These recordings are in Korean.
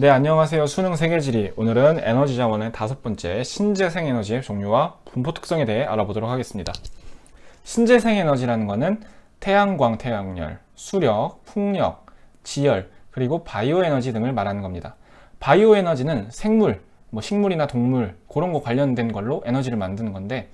네, 안녕하세요. 수능 세계지리. 오늘은 에너지 자원의 다섯 번째 신재생 에너지의 종류와 분포 특성에 대해 알아보도록 하겠습니다. 신재생 에너지라는 것은 태양광, 태양열, 수력, 풍력, 지열, 그리고 바이오 에너지 등을 말하는 겁니다. 바이오 에너지는 생물, 뭐 식물이나 동물, 그런 거 관련된 걸로 에너지를 만드는 건데,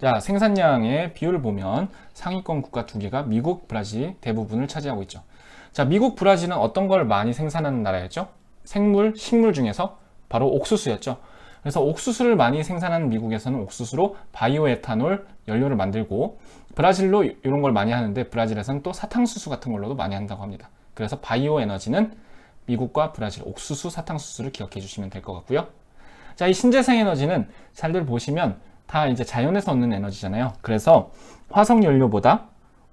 자, 생산량의 비율을 보면 상위권 국가 두 개가 미국, 브라질 대부분을 차지하고 있죠. 자, 미국, 브라질은 어떤 걸 많이 생산하는 나라였죠? 생물, 식물 중에서 바로 옥수수였죠. 그래서 옥수수를 많이 생산하는 미국에서는 옥수수로 바이오 에탄올 연료를 만들고 브라질로 이런 걸 많이 하는데 브라질에서는 또 사탕수수 같은 걸로도 많이 한다고 합니다. 그래서 바이오 에너지는 미국과 브라질 옥수수, 사탕수수를 기억해 주시면 될 것 같고요. 자, 이 신재생 에너지는 잘들 보시면 다 이제 자연에서 얻는 에너지잖아요. 그래서 화석 연료보다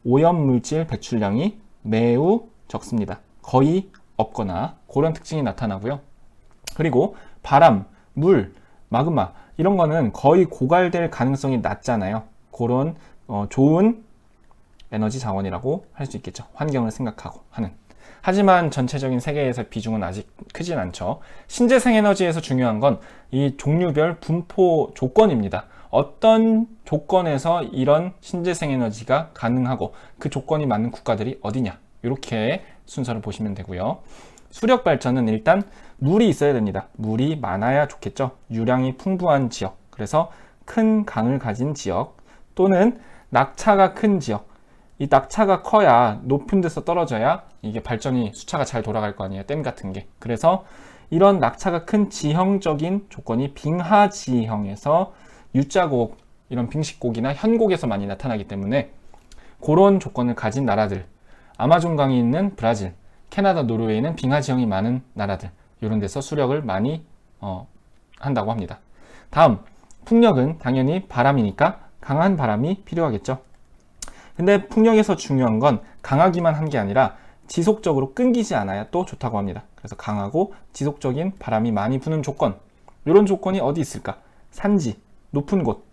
오염 물질 배출량이 매우 적습니다. 거의 없거나 그런 특징이 나타나고요. 그리고 바람, 물, 마그마 이런 거는 거의 고갈될 가능성이 낮잖아요. 그런 어, 좋은 에너지 자원이라고 할 수 있겠죠. 환경을 생각하고 하는. 하지만 전체적인 세계에서 비중은 아직 크진 않죠. 신재생 에너지에서 중요한 건 이 종류별 분포 조건입니다. 어떤 조건에서 이런 신재생 에너지가 가능하고 그 조건이 맞는 국가들이 어디냐. 이렇게 순서를 보시면 되고요. 수력 발전은 일단 물이 있어야 됩니다. 물이 많아야 좋겠죠. 유량이 풍부한 지역. 그래서 큰 강을 가진 지역 또는 낙차가 큰 지역. 이 낙차가 커야 높은 데서 떨어져야 이게 발전이 수차가 잘 돌아갈 거 아니에요. 댐 같은 게. 그래서 이런 낙차가 큰 지형적인 조건이 빙하 지형에서 U자곡 이런 빙식곡이나 현곡에서 많이 나타나기 때문에 그런 조건을 가진 나라들 아마존 강이 있는 브라질, 캐나다, 노르웨이는 빙하 지형이 많은 나라들 이런 데서 수력을 많이 어, 한다고 합니다. 다음 풍력은 당연히 바람이니까 강한 바람이 필요하겠죠. 근데 풍력에서 중요한 건 강하기만 한 게 아니라 지속적으로 끊기지 않아야 또 좋다고 합니다. 그래서 강하고 지속적인 바람이 많이 부는 조건 이런 조건이 어디 있을까? 산지, 높은 곳,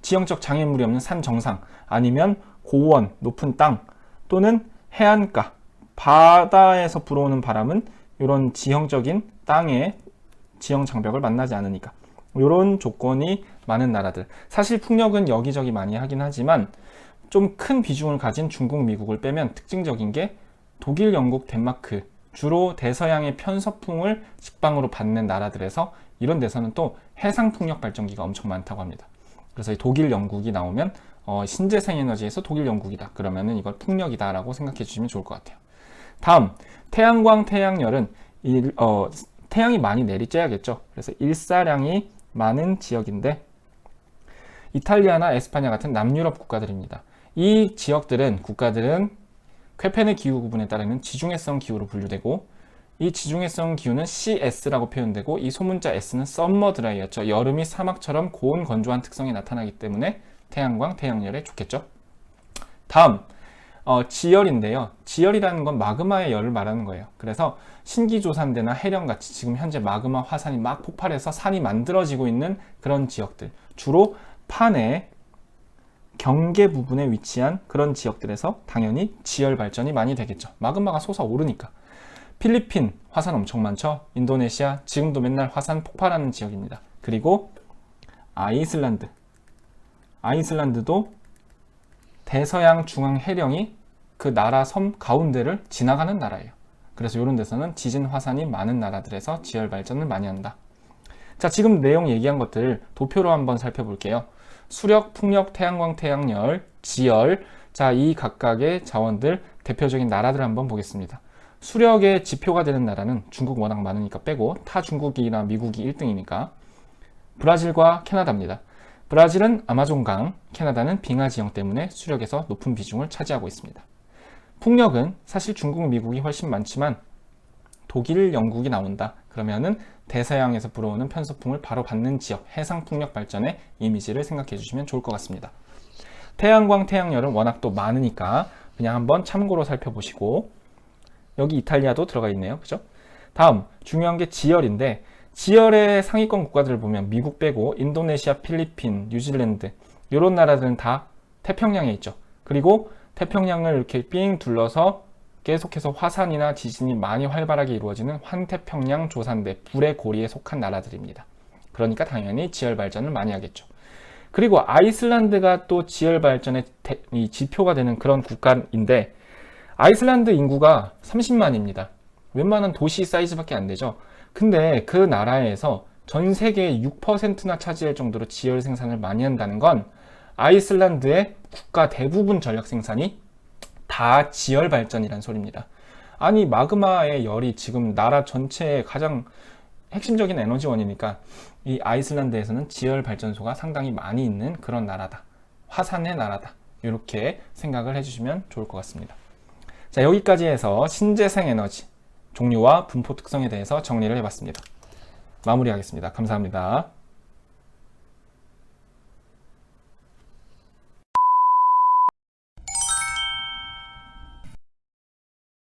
지형적 장애물이 없는 산 정상 아니면 고원, 높은 땅 또는 해안가, 바다에서 불어오는 바람은 이런 지형적인 땅의 지형 장벽을 만나지 않으니까 이런 조건이 많은 나라들. 사실 풍력은 여기저기 많이 하긴 하지만 좀 큰 비중을 가진 중국, 미국을 빼면 특징적인 게 독일, 영국, 덴마크 주로 대서양의 편서풍을 직방으로 받는 나라들에서 이런 데서는 또 해상 풍력 발전기가 엄청 많다고 합니다. 그래서 독일, 영국이 나오면 어, 신재생 에너지에서 독일, 영국이다. 그러면은 이걸 풍력이다라고 생각해 주시면 좋을 것 같아요. 다음 태양광, 태양열은 일, 어, 태양이 많이 내리쬐야겠죠. 그래서 일사량이 많은 지역인데 이탈리아나 에스파냐 같은 남유럽 국가들입니다. 이 지역들은 국가들은 쾌페네 기후 구분에 따르면 지중해성 기후로 분류되고 이 지중해성 기후는 CS라고 표현되고 이 소문자 S는 썸머 드라이였죠. 여름이 사막처럼 고온 건조한 특성이 나타나기 때문에 태양광, 태양열에 좋겠죠. 다음 어, 지열인데요. 지열이라는 건 마그마의 열을 말하는 거예요. 그래서 신기조산대나 해령같이 지금 현재 마그마 화산이 막 폭발해서 산이 만들어지고 있는 그런 지역들 주로 판의 경계 부분에 위치한 그런 지역들에서 당연히 지열 발전이 많이 되겠죠. 마그마가 솟아오르니까. 필리핀 화산 엄청 많죠. 인도네시아 지금도 맨날 화산 폭발하는 지역입니다. 그리고 아이슬란드. 아이슬란드도 대서양 중앙 해령이 그 나라 섬 가운데를 지나가는 나라예요. 그래서 이런 데서는 지진 화산이 많은 나라들에서 지열 발전을 많이 한다. 자, 지금 내용 얘기한 것들 도표로 한번 살펴볼게요. 수력, 풍력, 태양광, 태양열, 지열. 자, 이 각각의 자원들 대표적인 나라들 한번 보겠습니다. 수력의 지표가 되는 나라는 중국 워낙 많으니까 빼고 타 중국이나 미국이 1등이니까 브라질과 캐나다입니다. 브라질은 아마존강, 캐나다는 빙하 지형 때문에 수력에서 높은 비중을 차지하고 있습니다. 풍력은 사실 중국, 미국이 훨씬 많지만 독일, 영국이 나온다. 그러면은 대서양에서 불어오는 편서풍을 바로 받는 지역, 해상 풍력 발전의 이미지를 생각해 주시면 좋을 것 같습니다. 태양광, 태양열은 워낙 또 많으니까 그냥 한번 참고로 살펴보시고 여기 이탈리아도 들어가 있네요. 그죠? 다음 중요한 게 지열인데 지열의 상위권 국가들을 보면 미국 빼고 인도네시아, 필리핀, 뉴질랜드 이런 나라들은 다 태평양에 있죠. 그리고 태평양을 이렇게 삥 둘러서 계속해서 화산이나 지진이 많이 활발하게 이루어지는 환태평양 조산대 불의 고리에 속한 나라들입니다. 그러니까 당연히 지열 발전을 많이 하겠죠. 그리고 아이슬란드가 또 지열 발전의 대- 이 지표가 되는 그런 국가인데 아이슬란드 인구가 30만입니다. 웬만한 도시 사이즈밖에 안 되죠. 근데 그 나라에서 전 세계의 6%나 차지할 정도로 지열 생산을 많이 한다는 건 아이슬란드의 국가 대부분 전력 생산이 다 지열 발전이란 소리입니다. 아니 마그마의 열이 지금 나라 전체의 가장 핵심적인 에너지원이니까 이 아이슬란드에서는 지열 발전소가 상당히 많이 있는 그런 나라다. 화산의 나라다. 이렇게 생각을 해주시면 좋을 것 같습니다. 자 여기까지 해서 신재생 에너지 종류와 분포 특성에 대해서 정리를 해봤습니다. 마무리하겠습니다. 감사합니다.